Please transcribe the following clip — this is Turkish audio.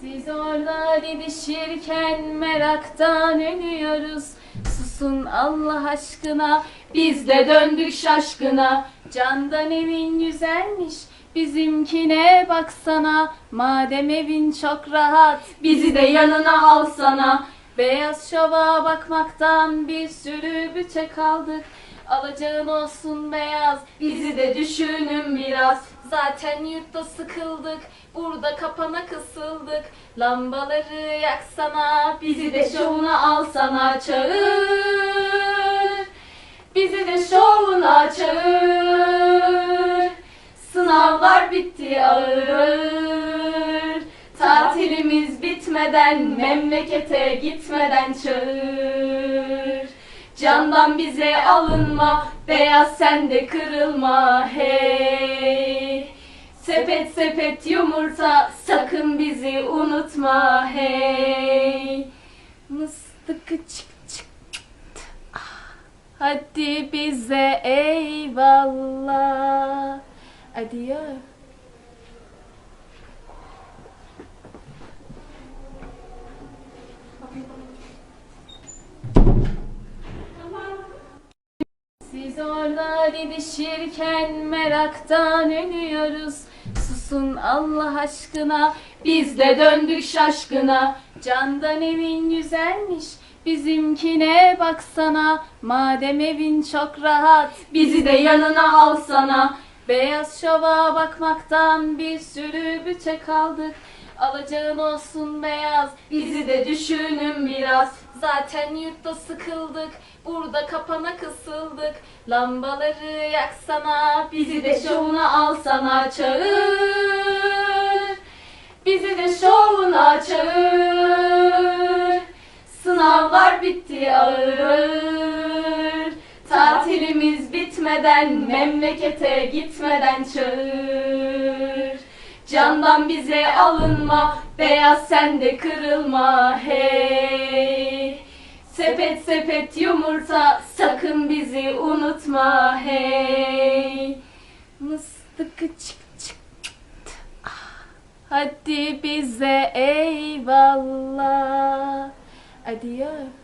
Siz orada didişirken meraktan ölüyoruz. Susun Allah aşkına, biz de döndük şaşkına. Candan evin güzelmiş, bizimkine baksana. Madem evin çok rahat, bizi de yanına alsana. Beyaz şova bakmaktan bir sürü büte kaldık. Alacağın olsun beyaz, bizi de düşünün biraz. Zaten yurtta sıkıldık, burada kapana kısıldık. Lambaları yaksana, bizi de şovuna alsana çağır. Bizi de şovuna çağır. Sınavlar bitti ağır. Tatilimiz bitmeden, memlekete gitmeden çağır. Candan bize alınma, beyaz sen de kırılma hey. Sepet sepet yumurta, sakın bizi unutma hey. Mıstıkı çık çık. Hadi bize eyvallah. Adieu. Siz orada didişirken meraktan ölüyoruz. Susun Allah aşkına, biz de döndük şaşkına. Candan evin güzelmiş, bizimkine baksana. Madem evin çok rahat, bizi de yanına alsana. Beyaz şova bakmaktan bir sürü büte kaldık. Alacağın olsun beyaz, bizi de düşünün biraz. Zaten yurtta sıkıldık, burada kapana kısıldık. Lambaları yaksana, bizi de şovuna alsana çağır. Bizi de şovuna çağır. Sınavlar bitti ağır. Tatilimiz bitmeden, memlekete gitmeden çağır. Candan bize alınma, beyaz sen de kırılma hey. Sepet sepet yumurta, sakın bizi unutma hey. Mıstıkı çık çık. Hadi bize eyvallah. Adieu.